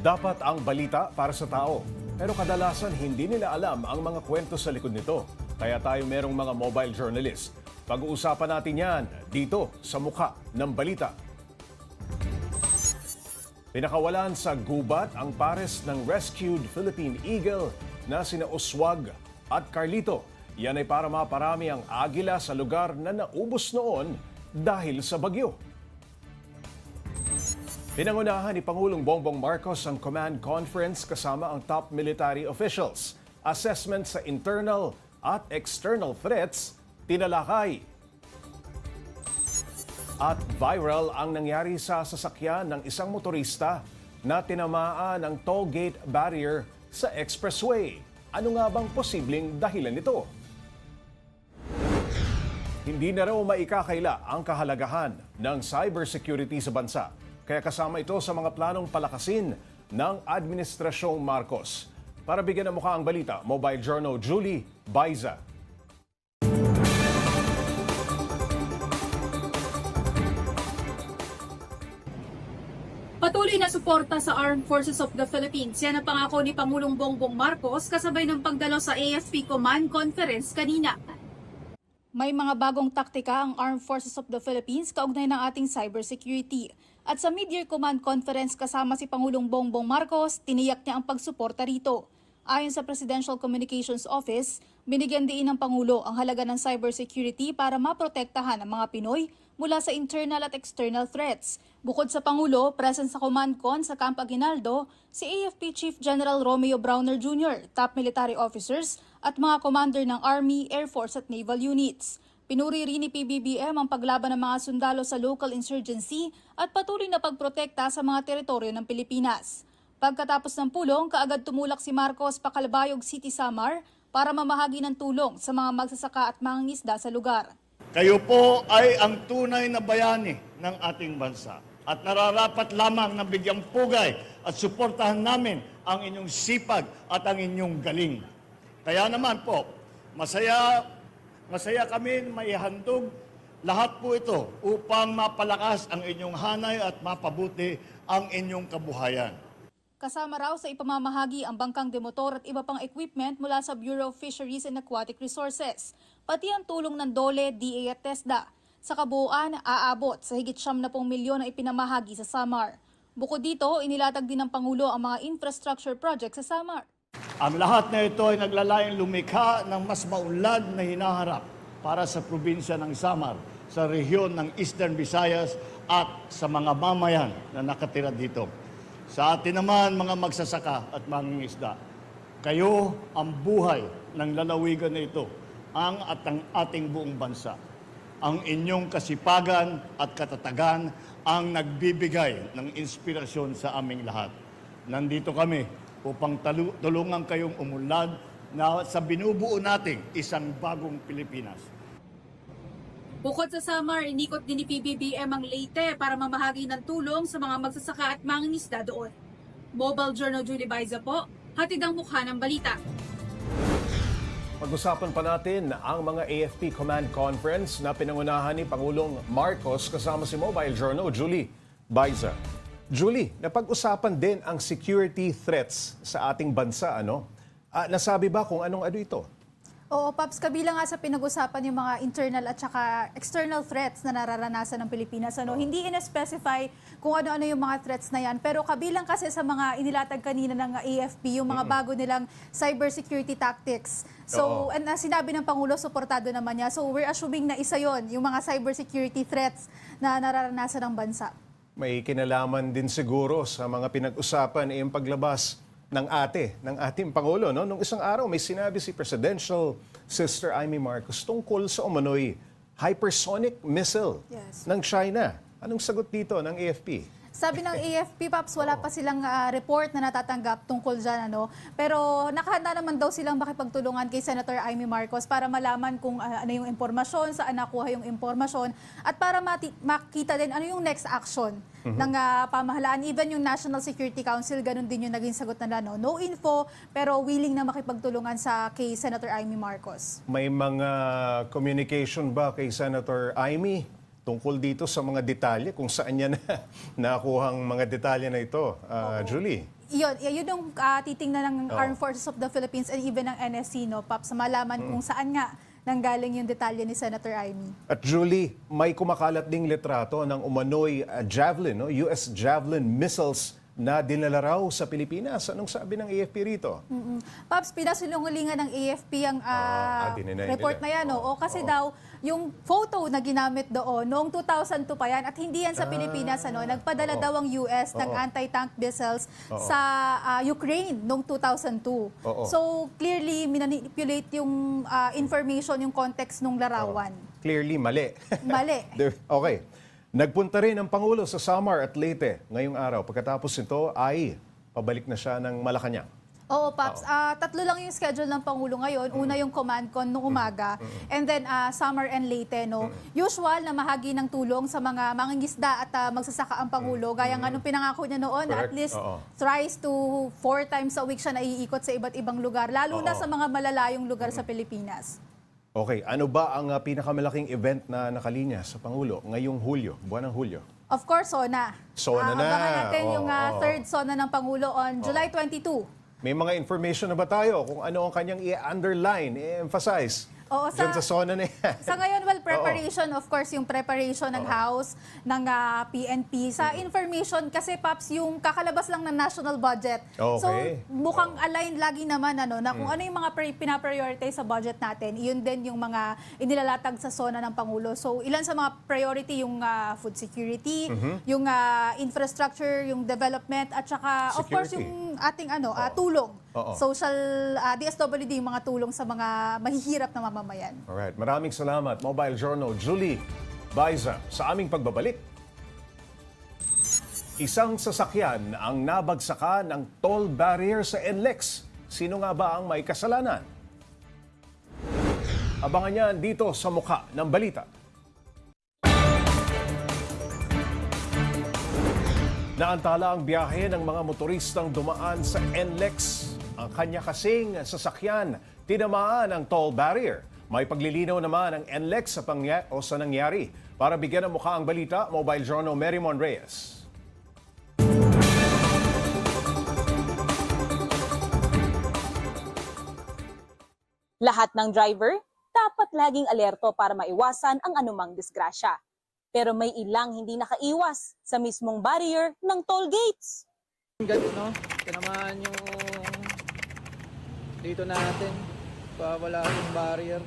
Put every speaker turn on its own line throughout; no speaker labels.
Dapat ang balita para sa tao. Pero kadalasan hindi nila alam ang mga kwento sa likod nito. Kaya tayo merong mga mobile journalist. Pag-uusapan natin yan dito sa mukha ng balita. Pinakawalan sa gubat ang pares ng rescued Philippine Eagle na sina Oswag at Carlito. Yan ay para maparami ang agila sa lugar na naubos noon dahil sa bagyo. Pinangunahan ni Pangulong Bongbong Marcos ang command conference kasama ang top military officials. Assessment sa internal at external threats, tinalakay. At viral ang nangyari sa sasakyan ng isang motorista na tinamaan ng toll gate barrier sa expressway. Ano nga bang posibleng dahilan nito? Hindi na raw maikakaila ang kahalagahan ng cybersecurity sa bansa. Kaya kasama ito sa mga planong palakasin ng Administrasyong Marcos. Para bigyan ng mukha ang balita, Mobile Journal Julie Baiza.
Patuloy na suporta sa Armed Forces of the Philippines. Yan ang pangako ni Pangulong Bongbong Marcos kasabay ng pagdalo sa AFP Command Conference kanina. May mga bagong taktika ang Armed Forces of the Philippines kaugnay ng ating cybersecurity. At sa Mid-Year Command Conference kasama si Pangulong Bongbong Marcos, tiniyak niya ang pagsuporta rito. Ayon sa Presidential Communications Office, binigyan din ng Pangulo ang halaga ng cybersecurity para maprotektahan ang mga Pinoy mula sa internal at external threats. Bukod sa Pangulo, present sa Command Con sa Camp Aguinaldo, si AFP Chief General Romeo Browner Jr., top military officers at mga commander ng Army, Air Force at Naval units. Pinuri rin ni PBBM ang paglaban ng mga sundalo sa local insurgency at patuloy na pagprotekta sa mga teritoryo ng Pilipinas. Pagkatapos ng pulong, kaagad tumulak si Marcos Pacalbayog City Samar para mamahagi ng tulong sa mga magsasaka at mangingisda sa lugar.
Kayo po ay ang tunay na bayani ng ating bansa at nararapat lamang na bigyang pugay at suportahan namin ang inyong sipag at ang inyong galing. Kaya naman po, masaya, masaya kami may handog lahat po ito upang mapalakas ang inyong hanay at mapabuti ang inyong kabuhayan.
Kasama raw sa ipamamahagi ang bangkang demotor at iba pang equipment mula sa Bureau of Fisheries and Aquatic Resources, pati ang tulong ng DOLE, DA at TESDA. Sa kabuuan, aabot sa higit siyam na pong milyon na ipinamahagi sa Samar. Bukod dito, inilatag din ng Pangulo ang mga infrastructure project sa Samar.
Ang lahat na ito ay naglalayong lumikha ng mas maunlad na hinaharap para sa probinsya ng Samar, sa rehiyon ng Eastern Visayas at sa mga mamayan na nakatira dito. Sa atin naman mga magsasaka at mangingisda, kayo ang buhay ng lalawigan na ito, ang at ang ating buong bansa. Ang inyong kasipagan at katatagan ang nagbibigay ng inspirasyon sa aming lahat. Nandito kami upang talu- tulungan kayong umunlad na sa binubuo nating isang bagong Pilipinas.
Bukod sa Samar, inikot din ni PBBM ang Leyte para mamahagi ng tulong sa mga magsasaka at mangingisda doon. Mobile Journal Julie Baiza po, hatid ang mukha ng balita.
Pag-usapan pa natin ang mga AFP Command Conference na pinangunahan ni Pangulong Marcos kasama si Mobile Journal Julie Baiza. Julie, napag-usapan din ang security threats sa ating bansa, ano? Ah, nasabi ba kung anong ano ito?
Oo, Paps, kabilang nga sa pinag-usapan yung mga internal at saka external threats na nararanasan ng Pilipinas. Ano, Hindi in-specify kung ano-ano yung mga threats na yan. Pero kabilang kasi sa mga inilatag kanina ng AFP, yung mga bago nilang cybersecurity tactics.
Oo.
So, and, uh, sinabi ng Pangulo, suportado naman niya. So, we're assuming na isa yon yung mga cybersecurity threats na nararanasan ng bansa.
May kinalaman din siguro sa mga pinag-usapan eh, yung paglabas ng ate, ng ating Pangulo. No? Nung isang araw, may sinabi si Presidential Sister Amy Marcos tungkol sa umano'y hypersonic missile
Yes.
ng China. Anong sagot dito ng AFP?
Sabi ng AFP, Paps, wala pa silang ah, report na natatanggap tungkol dyan. Ano? Pero nakahanda naman daw silang makipagtulungan kay Senator Amy Marcos para malaman kung ah, ano yung impormasyon, saan nakuha yung impormasyon, at para mati- makita din ano yung next action ng ah, pamahalaan. Even yung National Security Council, ganun din yung naging sagot nila. No? no info, pero willing na makipagtulungan sa kay Senator Amy Marcos.
May mga communication ba kay Senator Amy tungkol dito sa mga detalye kung saan niya na nakuhang mga detalye na ito, ah, Julie?
Yun, yun yung ah, titingnan ng
Oo.
Armed Forces of the Philippines and even ng NSC, no, Paps, malaman kung saan nga nanggaling yung detalye ni Senator Amy.
At Julie, may kumakalat ding litrato ng umano'y uh, Javelin, no? US Javelin missiles na dinala raw sa Pilipinas. Anong sabi ng AFP rito?
Mm. Paps, pinasulungulingan ng AFP ang ah,
ah, dineny
report
nila.
na yan. Oo, kasi daw, yung photo na ginamit doon, noong 2002 pa yan, at hindi yan sa Pilipinas, ano, nagpadala
oo.
daw ang US ng
Oo.
anti-tank missiles
Oo.
sa ah, Ukraine noong 2002.
Oo.
So, clearly, minanipulate yung ah, information, yung context ng larawan.
Clearly, mali.
Mali.
De- okay. Nagpunta rin ang Pangulo sa Samar at Leyte ngayong araw. Pagkatapos nito ay pabalik na siya ng Malacanang.
Oo, Paps. Ah, tatlo lang yung schedule ng Pangulo ngayon. Una yung command con nung umaga. And then ah, summer and late, no? Usual na mahagi ng tulong sa mga mangingisda at ah, magsasaka ang Pangulo. Gaya nga nung pinangako niya noon,
Correct.
at least
Oo.
thrice to four times a week siya naiikot sa iba't ibang lugar. Lalo na
Oo.
sa mga malalayong lugar sa Pilipinas.
Okay, ano ba ang uh, pinakamalaking event na nakalinya sa Pangulo ngayong Hulyo, buwan ng Hulyo?
Of course, SONA.
SONA
Ah,
na.
Abangan natin
Oo,
yung ah,
oo.
third SONA ng Pangulo on July 22.
May mga information na ba tayo kung ano ang kanyang i-underline, i-emphasize?
Oo,
Diyan
sa-
sa SONA na yan.
Sa ngayon, well, preparation, of course, yung preparation ng House, ng ah, PNP. Sa information, kasi, Paps, yung kakalabas lang ng national budget. So,
Okay.
mukhang align lagi naman, ano, na kung ano yung mga pri- pinaprioritize sa budget natin, yun din yung mga inilalatag sa zona ng Pangulo. So, ilan sa mga priority, yung ah, food security, yung ah, infrastructure, yung development, at saka, of course,
Security.
yung ating ano, ah, tulong.
Oo.
Social, ah, DSWD, yung mga tulong sa mga mahihirap na mamamayan.
Alright, maraming salamat. Mobile Journal, Julie Baiza, sa aming pagbabalik. Isang sasakyan ang nabagsakan ng toll barrier sa NLEX. Sino nga ba ang may kasalanan? Abangan yan dito sa mukha ng balita. Naantala ang biyahe ng mga motoristang dumaan sa NLEX. Ang kanya kasing sasakyan, tinamaan ang toll barrier. May paglilinaw naman ang NLEX sa, pangya- o sa nangyari. Para bigyan ng mukha ang balita, Mobile Journal Merrimon Reyes.
Lahat ng driver dapat laging alerto para maiwasan ang anumang disgrasya. Pero may ilang hindi nakaiwas sa mismong barrier ng toll gates.
Ganun, no? Tinamaan yung dito natin. Pawala yung barrier.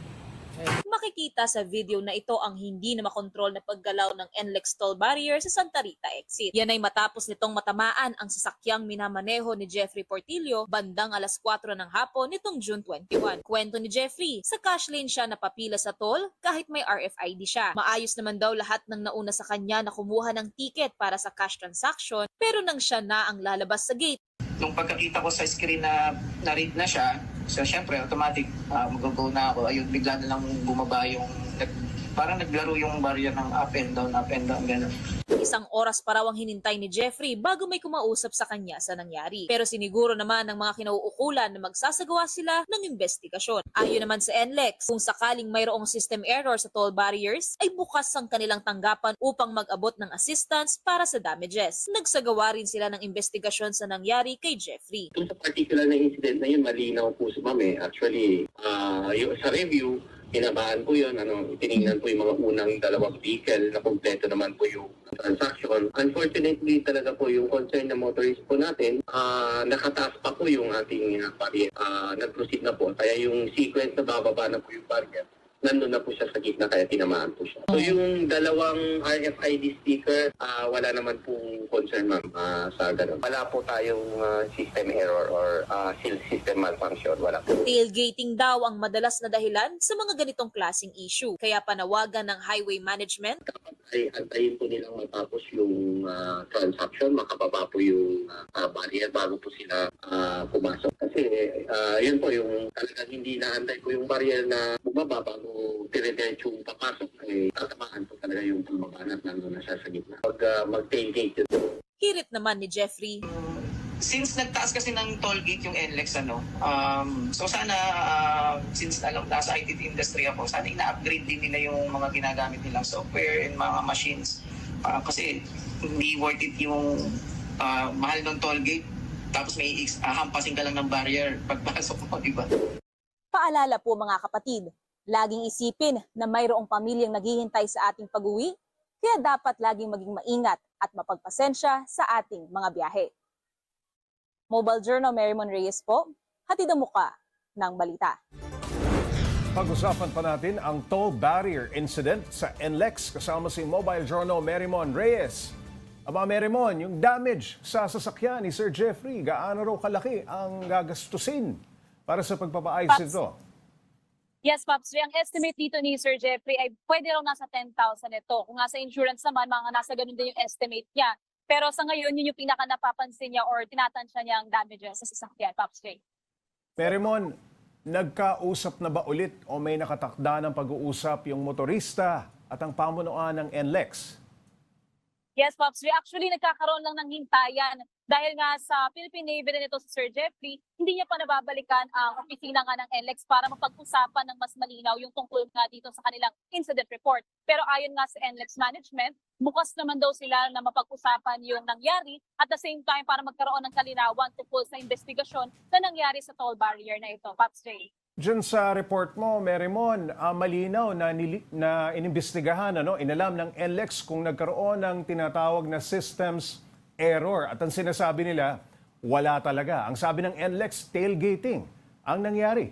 Makikita sa video na ito ang hindi na makontrol na paggalaw ng NLEX toll barrier sa Santa Rita exit. Yan ay matapos nitong matamaan ang sasakyang minamaneho ni Jeffrey Portillo bandang alas 4 ng hapon nitong June 21. Kwento ni Jeffrey, sa cash lane siya napapila sa toll kahit may RFID siya. Maayos naman daw lahat ng nauna sa kanya na kumuha ng ticket para sa cash transaction pero nang siya na ang lalabas sa gate,
nung pagkakita ko sa screen na na-read na siya, so syempre automatic uh, mag-go na ako. Ayun, bigla na lang bumaba yung parang naglaro yung barrier ng up and down, up and down, gano'n.
Isang oras pa raw ang hinintay ni Jeffrey bago may kumausap sa kanya sa nangyari. Pero siniguro naman ng mga kinauukulan na magsasagawa sila ng investigasyon. Ayon naman sa NLEX, kung sakaling mayroong system error sa toll barriers, ay bukas ang kanilang tanggapan upang mag-abot ng assistance para sa damages. Nagsagawa rin sila ng investigasyon sa nangyari kay Jeffrey.
Kung sa particular na incident na yun, malinaw po sa mami. Actually, ah, yung, sa review, pinabaan po yun. Ano, tinignan po yung mga unang dalawang vehicle na kompleto naman po yung transaction. Unfortunately, talaga po yung concern na motorist po natin, ah, nakataas pa po yung ating uh, barrier. Ah, nag-proceed na po. Kaya yung sequence na bababa na po yung barrier, nandun na po siya sa gitna kaya tinamaan po siya. So yung dalawang RFID sticker, ah, wala naman pong concern ma'am ah, sa ganun. Wala po tayong ah, system error or ah, seal system malfunction. Wala po.
Tailgating daw ang madalas na dahilan sa mga ganitong klasing issue. Kaya panawagan ng highway management
Ay, antayin po nilang matapos yung ah, transaction, makababa po yung ah, barrier bago po sila ah, pumasok. Kasi ah, yun po yung talagang hindi naantay po yung barrier na bumaba bago dire-diretso yung papasok. Eh, tatamaan po talaga yung pulmaban at nandun na siya sa gitna. Pag ah, mag-tailgate yun,
Hirit naman ni Jeffrey,
Since nagtaas kasi ng toll gate yung NLEX, ano, um, so sana, uh, since alam, nasa IT industry ako, sana ina-upgrade din nila yung mga ginagamit nilang software and mga machines. Ah, kasi hindi worth it yung ah, mahal ng toll gate tapos may ex- ah, hampasin ka lang ng barrier pagpasok mo, di ba?
Paalala po mga kapatid, laging isipin na mayroong pamilyang naghihintay sa ating pag-uwi, kaya dapat laging maging maingat at mapagpasensya sa ating mga biyahe. Mobile Journal Merrimon Reyes po, hatid ang muka ng balita.
Pag-usapan pa natin ang toll barrier incident sa NLEX kasama si Mobile Journal Merimon Reyes. Aba Merimon, yung damage sa sasakyan ni Sir Jeffrey, gaano raw kalaki ang gagastusin para sa pagpapaayos nito?
Yes, Pops. Ang estimate dito ni Sir Jeffrey ay pwede raw nasa 10,000 ito. Kung nga sa insurance naman, mga nasa ganun din yung estimate niya. Pero sa ngayon, yun yung pinaka napapansin niya or tinatansya niya ang damages sa sasakyan, Pops Ray.
Merimon, nagkausap na ba ulit o may nakatakda ng pag-uusap yung motorista at ang pamunuan ng NLEX?
Yes, Pops. Ray. Actually, nagkakaroon lang ng hintayan dahil nga sa Philippine Navy rin ito si Sir Jeffrey, hindi niya pa nababalikan ang opisina nga ng NLEX para mapag-usapan ng mas malinaw yung tungkol nga dito sa kanilang incident report. Pero ayon nga sa NLEX management, bukas naman daw sila na mapag-usapan yung nangyari at the same time para magkaroon ng kalinawan tungkol sa investigasyon na nangyari sa toll barrier na ito. Pops Ray.
Diyan sa report mo, Merimon, ah, malinaw na, nili- na inimbestigahan, ano, inalam ng NLEX kung nagkaroon ng tinatawag na systems error. At ang sinasabi nila, wala talaga. Ang sabi ng NLEX, tailgating ang nangyari.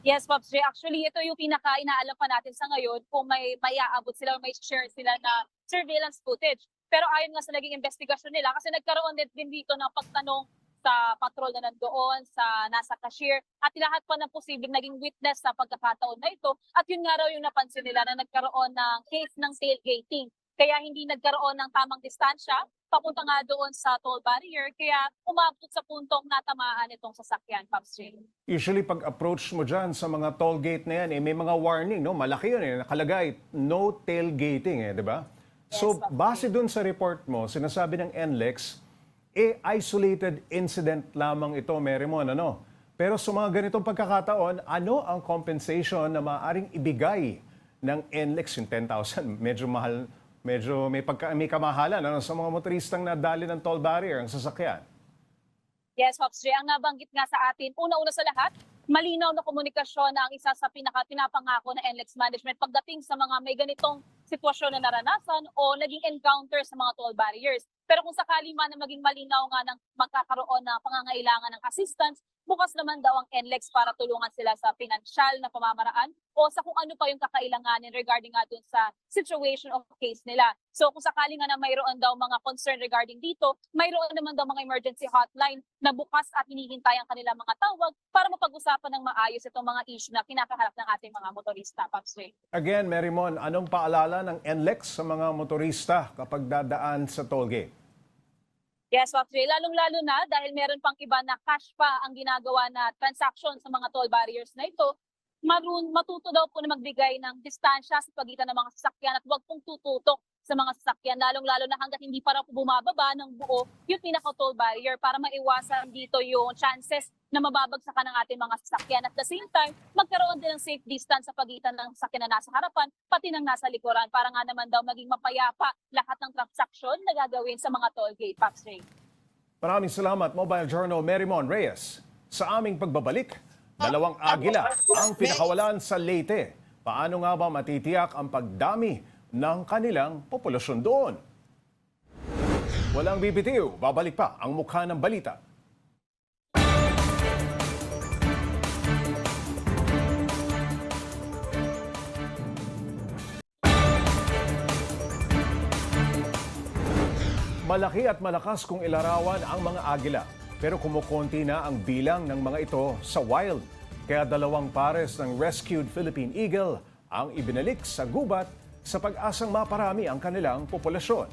Yes, Pops. Actually, ito yung pinaka-inaalam pa natin sa ngayon kung may may aabot sila o may share sila na surveillance footage. Pero ayon nga sa naging investigasyon nila, kasi nagkaroon din dito ng pagtanong sa patrol na nandoon, sa nasa cashier, at lahat pa ng posibleng naging witness sa pagkakataon na ito. At yun nga raw yung napansin nila na nagkaroon ng case ng tailgating. Kaya hindi nagkaroon ng tamang distansya, papunta nga doon sa toll barrier, kaya umabot sa puntong natamaan itong sasakyan, Pops Ray.
Usually pag approach mo dyan sa mga toll gate na yan, eh, may mga warning, no? malaki yun, eh, nakalagay, no tailgating, eh, di ba? So, base dun sa report mo, sinasabi ng NLEX, eh, isolated incident lamang ito, Merimon, ano? Pero sa mga ganitong pagkakataon, ano ang compensation na maaaring ibigay ng NLEX yung 10,000? Medyo mahal, medyo may, pagka, may kamahalan ano, sa mga motoristang nadali ng toll barrier ang sasakyan.
Yes, Ray. Ang nabanggit nga sa atin, una-una sa lahat, malinaw na komunikasyon na ang isa sa pinaka pinapangako ng NLEX management pagdating sa mga may ganitong sitwasyon na naranasan o naging encounter sa mga toll barriers. Pero kung sakali man na maging malinaw nga ng magkakaroon ng pangangailangan ng assistance, bukas naman daw ang NLEX para tulungan sila sa pinansyal na pamamaraan o sa kung ano pa yung kakailanganin regarding nga dun sa situation of case nila. So kung sakali nga na mayroon daw mga concern regarding dito, mayroon naman daw mga emergency hotline na bukas at hinihintay ang kanilang mga tawag para mapag-usapan ng maayos itong mga issue na kinakaharap ng ating mga motorista, Pops Ray.
Again, Merimon, anong paalala ng NLEX sa mga motorista kapag dadaan sa tollgate?
Yes, Ray. Lalong-lalo na dahil meron pang iba na cash pa ang ginagawa na transaction sa mga toll barriers na ito, marun, matuto daw po na magbigay ng distansya sa pagitan ng mga sasakyan at huwag pong tututok sa mga sasakyan, lalong-lalo na hanggat hindi pa raw po bumababa ng buo yung pinaka-toll barrier para maiwasan dito yung chances na mababagsakan ng ating mga sasakyan. At the same time, magkaroon din ng safe distance sa pagitan ng sasakyan na nasa harapan, pati ng nasa likuran, para nga naman daw maging mapayapa lahat ng transaksyon na gagawin sa mga toll gate, Pops Ray.
Maraming salamat, Mobile Journal Merimon Reyes. Sa aming pagbabalik, dalawang agila ang pinakawalan sa Leyte. Paano nga ba matitiyak ang pagdami ng kanilang populasyon doon? Walang bibitiw, babalik pa ang mukha ng balita. Malaki at malakas kung ilarawan ang mga agila. Pero kumukonti na ang bilang ng mga ito sa wild. Kaya dalawang pares ng rescued Philippine Eagle ang ibinalik sa gubat sa pag-asang maparami ang kanilang populasyon.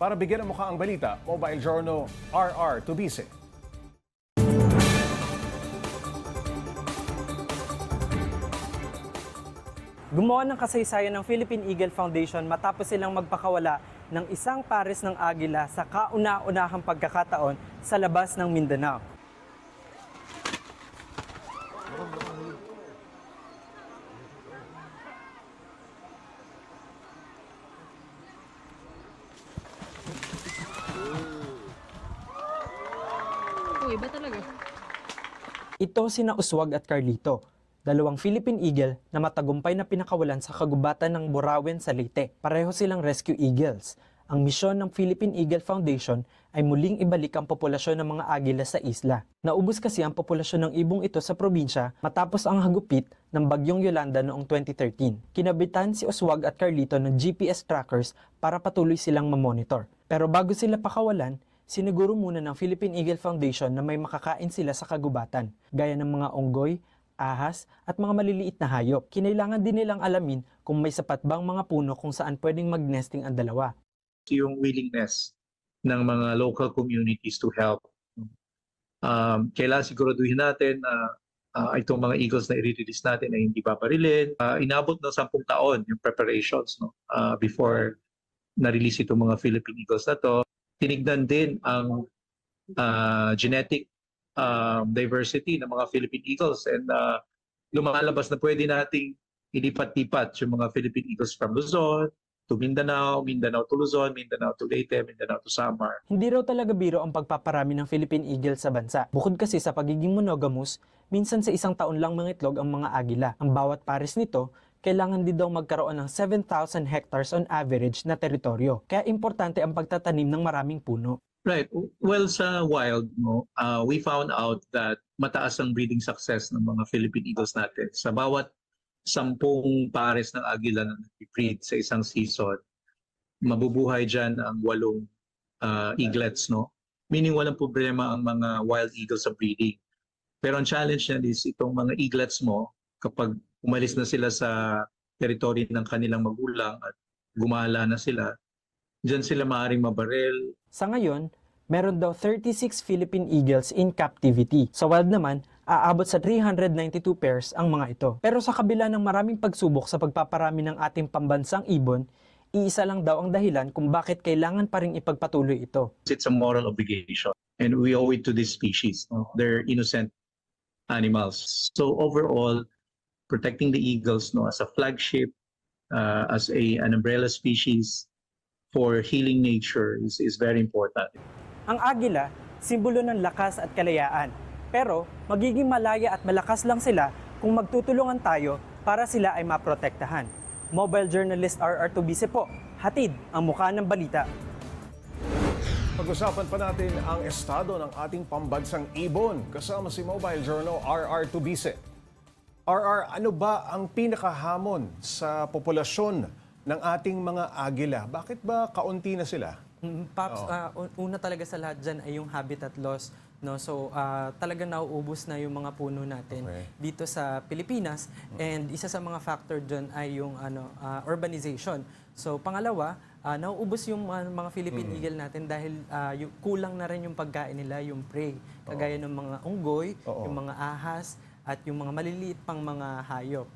Para bigyan ng mukha ang balita, Mobile Journal RR Tubise.
Gumawa ng kasaysayan ng Philippine Eagle Foundation matapos silang magpakawala ng isang pares ng agila sa kauna-unahang pagkakataon sa labas ng Mindanao. Ito sina Uswag at Carlito, dalawang Philippine Eagle na matagumpay na pinakawalan sa kagubatan ng Burawen sa Leyte. Pareho silang Rescue Eagles. Ang misyon ng Philippine Eagle Foundation ay muling ibalik ang populasyon ng mga agila sa isla. Naubos kasi ang populasyon ng ibong ito sa probinsya matapos ang hagupit ng bagyong Yolanda noong 2013. Kinabitan si Oswag at Carlito ng GPS trackers para patuloy silang mamonitor. Pero bago sila pakawalan, siniguro muna ng Philippine Eagle Foundation na may makakain sila sa kagubatan, gaya ng mga unggoy, ahas, at mga maliliit na hayop. Kinailangan din nilang alamin kung may sapat bang mga puno kung saan pwedeng mag-nesting ang dalawa.
yung willingness ng mga local communities to help. Um, kailangan siguraduhin natin na uh, itong mga eagles na i-release natin ay hindi paparilin. Uh, inabot ng sampung taon yung preparations no, uh, before na-release itong mga Philippine eagles na to. Tinignan din ang uh, genetic um, diversity ng mga Philippine eagles and uh, lumalabas na pwede nating ilipat-lipat yung mga Philippine eagles from Luzon, to Mindanao, Mindanao to Luzon, Mindanao to Leyte, Mindanao to Samar.
Hindi raw talaga biro ang pagpaparami ng Philippine Eagle sa bansa. Bukod kasi sa pagiging monogamous, minsan sa isang taon lang mangitlog ang mga agila. Ang bawat pares nito, kailangan din daw magkaroon ng 7,000 hectares on average na teritoryo. Kaya importante ang pagtatanim ng maraming puno.
Right. Well, sa wild, no, uh, we found out that mataas ang breeding success ng mga Philippine Eagles natin. Sa bawat sampung pares ng agila na nag-breed sa isang season, mabubuhay dyan ang walong uh, eaglets, no? Meaning walang problema ang mga wild eagles sa breeding. Pero ang challenge niyan is itong mga eaglets mo, kapag umalis na sila sa territory ng kanilang magulang at gumala na sila, dyan sila maaaring mabarel,
Sa ngayon, meron daw 36 Philippine Eagles in captivity. Sa wild naman, aabot sa 392 pairs ang mga ito. Pero sa kabila ng maraming pagsubok sa pagpaparami ng ating pambansang ibon, iisa lang daw ang dahilan kung bakit kailangan pa rin ipagpatuloy ito.
it's a moral obligation and we owe it to this species. no? They're innocent animals. So overall, protecting the eagles no, as a flagship, uh, as a, an umbrella species for healing nature is, is very important.
Ang agila, simbolo ng lakas at kalayaan. Pero magiging malaya at malakas lang sila kung magtutulungan tayo para sila ay maprotektahan. Mobile journalist RR Tubise po, hatid ang mukha ng balita.
Pag-usapan pa natin ang estado ng ating pambansang ibon kasama si Mobile Journal RR Tubise. RR, ano ba ang pinakahamon sa populasyon ng ating mga agila? Bakit ba kaunti na sila?
Mm, Paps, ah, un- una talaga sa lahat dyan ay yung habitat loss. No? So, ah, talagang nauubos na yung mga puno natin
Okay.
dito sa Pilipinas. And isa sa mga factor dyan ay yung ano, ah, urbanization. So, pangalawa, ah, nauubos yung ah, mga Philippine
Mm.
eagle natin dahil ah, yung, kulang na rin yung pagkain nila, yung prey. Kagaya ng mga unggoy,
Oo.
yung mga ahas, at yung mga maliliit pang mga hayop.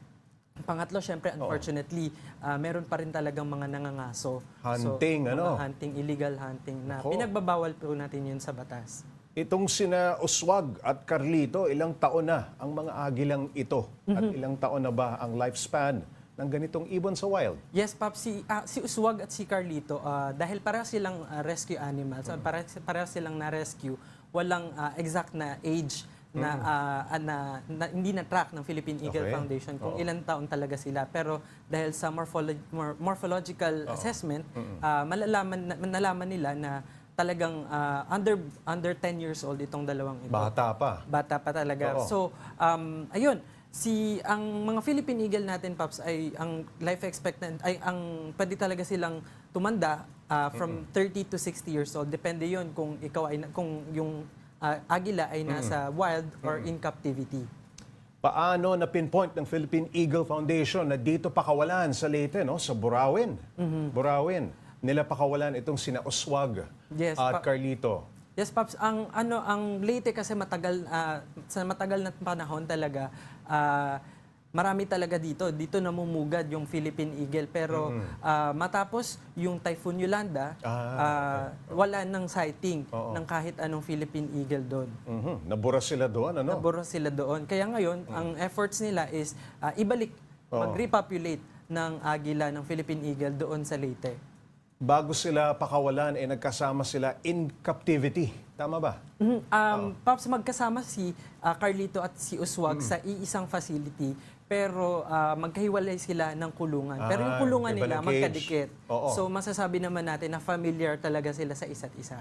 Pangatlo, syempre, unfortunately, ah, meron pa rin talagang mga nangangaso.
Hunting,
so,
ano?
Mga hunting, illegal hunting na
Nako.
pinagbabawal po natin yun sa batas.
Itong sina Oswag at Carlito, ilang taon na ang mga agilang ito? At ilang taon na ba ang lifespan ng ganitong ibon sa wild?
Yes, Pap, si, ah, si Uswag at si Carlito, ah, dahil para silang ah, rescue animals, mm para, para silang na-rescue, walang ah, exact na age na, ah, na, na hindi na track ng Philippine Eagle
Okay.
Foundation kung
Oo.
ilang taon talaga sila. Pero dahil sa morpholo- mor- morphological assessment, ah, malalaman, na- nalaman nila na talagang ah, under under 10 years old itong dalawang ito.
Bata pa.
Bata pa talaga.
Oo.
So, um, ayun, si ang mga Philippine Eagle natin Paps ay ang life expectancy ay ang pwede talaga silang tumanda ah, from 30 to 60 years old. Depende 'yon kung ikaw ay na- kung yung ah, agila ay nasa wild or in captivity.
Paano na pinpoint ng Philippine Eagle Foundation na dito pakawalan sa Leyte, no? sa Burawin? Burawin. Nila pakawalan itong sina Oswag
Yes,
at Carlito.
Yes, Paps. Ang ano ang Leyte kasi matagal ah, sa matagal na panahon talaga ah, marami talaga dito. Dito namumugad yung Philippine Eagle pero ah, matapos yung Typhoon Yolanda,
Ah,
ah, wala nang sighting
Oo.
ng kahit anong Philippine Eagle doon.
Mhm. Nabura sila doon, ano?
Naburo sila doon. Kaya ngayon, ang efforts nila is ah, ibalik,
Oo.
mag-repopulate ng agila ng Philippine Eagle doon sa Leyte.
bago sila pakawalan, eh nagkasama sila in captivity. Tama ba?
Mhm. Um, Pops, magkasama si ah, Carlito at si Uswag
Mm.
sa iisang facility pero ah, magkahiwalay sila ng kulungan. pero yung
Ah,
kulungan
iba
nila
ng cage.
magkadikit.
Oo.
So masasabi naman natin na familiar talaga sila sa isa't isa.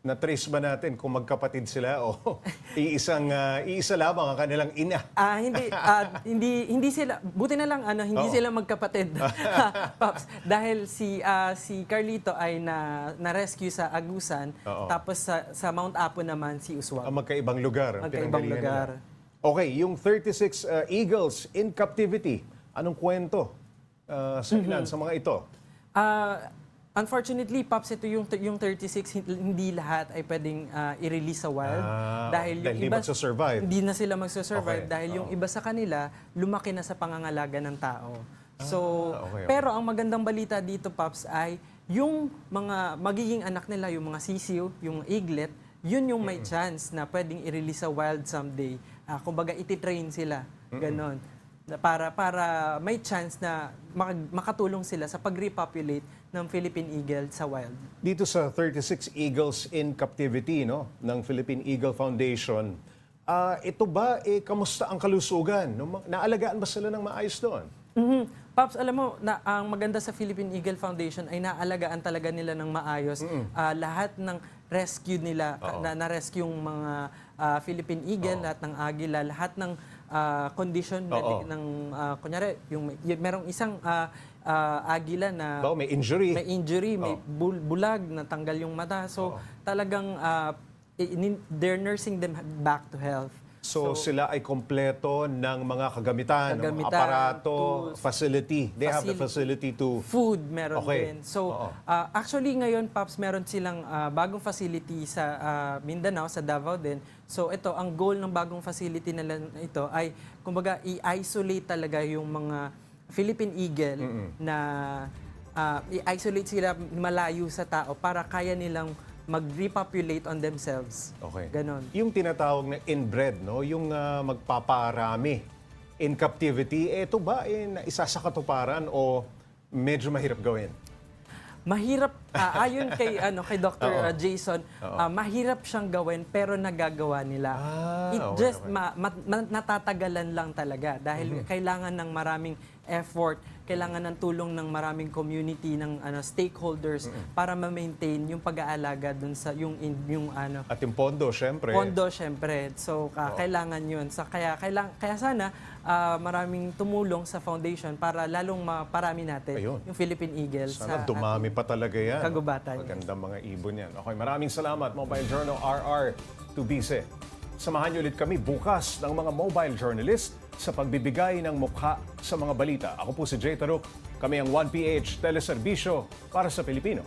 Na-trace ba natin kung magkapatid sila o iisang ah, iisa lamang ang kanilang ina?
Ah, hindi ah, hindi hindi sila buti na lang ano, hindi
Oo.
sila magkapatid. Pops, dahil si ah, si Carlito ay na na-rescue sa Agusan,
Oo.
tapos sa sa Mount Apo naman si Uswag.
Ang magkaibang lugar. ang
Magkaibang
pinanggalingan
lugar.
nila. Okay, yung 36 uh, Eagles in captivity, anong kwento uh, sa ilan sa mga ito?
Ah, unfortunately, Pops, ito yung, yung 36, hin- hindi lahat ay pwedeng ah, i-release sa wild.
Ah,
dahil yung iba,
magsusurvive.
Hindi na sila magsusurvive
Okay,
dahil yung
oo.
iba sa kanila, lumaki na sa pangangalaga ng tao. So,
Ah, okay, okay.
pero ang magandang balita dito, Pops, ay yung mga magiging anak nila, yung mga sisiw, yung eaglet, yun yung may chance na pwedeng i-release sa wild someday. Ah, kumbaga, ititrain sila. Ganon. Na para para may chance na mak- makatulong sila sa pag-repopulate ng Philippine eagle sa wild.
Dito sa 36 Eagles in captivity no ng Philippine Eagle Foundation, ah, ito ba eh kamusta ang kalusugan? No, naalagaan ba sila ng maayos doon?
Mhm. Pops, alam mo, na, ang maganda sa Philippine Eagle Foundation ay naalagaan talaga nila ng maayos ah, lahat ng rescue nila, ka- na, na-rescue yung mga ah, Philippine Eagle, lahat ng agila, lahat ng ah, condition
Oo.
ng, ah, kunyari, yung, yung merong isang ah, ah, agila na
Ba, may injury.
may injury, may
Oo.
bul- bulag, natanggal yung mata. So, talagang ah, i- they're nursing them back to health.
So, sila ay kompleto ng mga kagamitan,
Kagamitan,
aparato,
tools,
facility. They have the
facility.
facility to
Food meron
Okay.
din. So,
Oo.
ah, actually ngayon, Pops, meron silang ah, bagong facility sa ah, Mindanao, sa Davao din. So, ito, ang goal ng bagong facility na ito ay, kumbaga, i-isolate talaga yung mga Philippine Eagle na ah, i-isolate sila malayo sa tao para kaya nilang mag-repopulate on themselves.
Okay.
Ganon.
Yung tinatawag na inbred, no? yung ah, magpaparami in captivity, ito ba eh, isa sa katuparan o medyo mahirap gawin?
Mahirap ah, ayon kay ano kay Dr.
Oo.
ah, Jason, ah, mahirap siyang gawin pero nagagawa nila.
Ah,
It
okay,
just
okay.
ma- ma- ma- natatagalan lang talaga dahil kailangan ng maraming effort, kailangan ng tulong ng maraming community ng ano stakeholders para ma-maintain yung pag-aalaga dun sa yung yung ano
At yung pondo, syempre.
Pondo, syempre. So, ka- kailangan yun. Sa, kaya, kailang, kaya sana ah, maraming tumulong sa foundation para lalong maparami natin
Ayun.
yung Philippine Eagle
Sana
sa
dumami pa talaga yan.
Kagubatan.
Magandang mga ibon yan. Okay, maraming salamat, Mobile Journal RR Tubise. Samahan niyo ulit kami bukas ng mga mobile journalist sa pagbibigay ng mukha sa mga balita. Ako po si Jay Taruk. Kami ang 1PH Teleserbisyo para sa Pilipino.